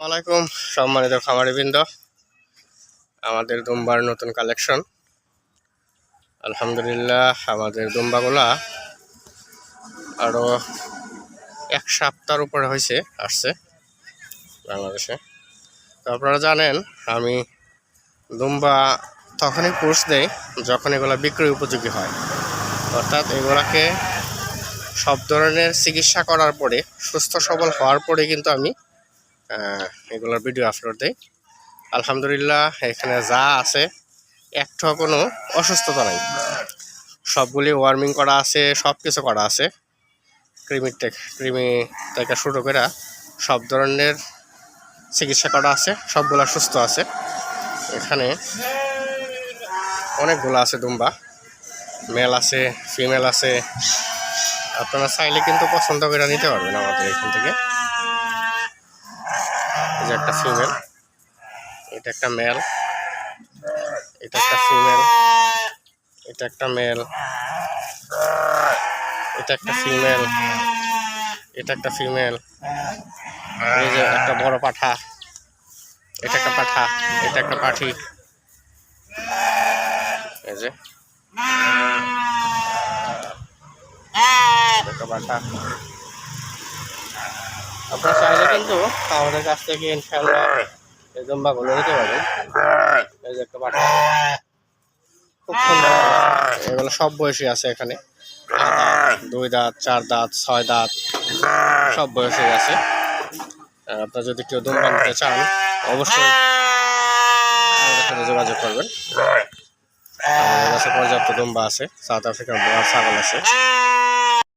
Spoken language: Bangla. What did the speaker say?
আসসালামাইকুম সম্মানিত খামারিবৃন্দ। আমাদের দুম্বার নতুন কালেকশন। আলহামদুলিল্লাহ, আমাদের দুম্বাগুলা আরও এক সপ্তাহের উপরে হয়েছে, আসছে বাংলাদেশে। তো আপনারা জানেন, আমি দুম্বা তখনই কোর্স দেই যখন এগুলো বিক্রি উপযোগী হয়। অর্থাৎ এগুলাকে সব ধরনের চিকিৎসা করার পরে, সুস্থ সবল হওয়ার পরে কিন্তু আমি এগুলোর ভিডিও আপলোড দেই। আলহামদুলিল্লাহ, এখানে যা আছে একটা কোনো অসুস্থতা নাই। সবগুলি ওয়ার্মিং করা আছে সব কিছু করা আছে। ক্রিমির টেক ক্রিমি থেকে শুরু করে সব ধরনের চিকিৎসা করা আছে, সবগুলা সুস্থ আছে। এখানে অনেকগুলো আছে দুম্বা। মেল আছে ফিমেল আছে। আপনারা চাইলে কিন্তু পছন্দ করে নিতে পারবেন আমাদের এখান থেকে। যে একটা ফিমেল এটা একটা মেল এটা একটা ফিমেল এটা একটা মেল এটা একটা ফিমেল এটা একটা ফিমেল এই যে একটা বড় পাঠা, এটা একটা পাঠা, এটা একটা পাঠি, এই যে একটা পাঠা। আপনারা চাইলে কিন্তু আমাদের কাছ থেকে ইনশাল্লাহ এই জম্বাগুলো নিতে একটা পাঠা খুব সুন্দর। এগুলো সব বয়সী আছে এখানে। দুই দাঁত, চার দাঁত, ছয় দাঁত, সব বয়সী আছে। আপনার যদি কেউ দুম্বা নিতে চান, অবশ্যই সাথে যোগাযোগ করবেন। পর্যাপ্ত দুম্বা আছে, সাউথ আফ্রিকার ছাগল আছে।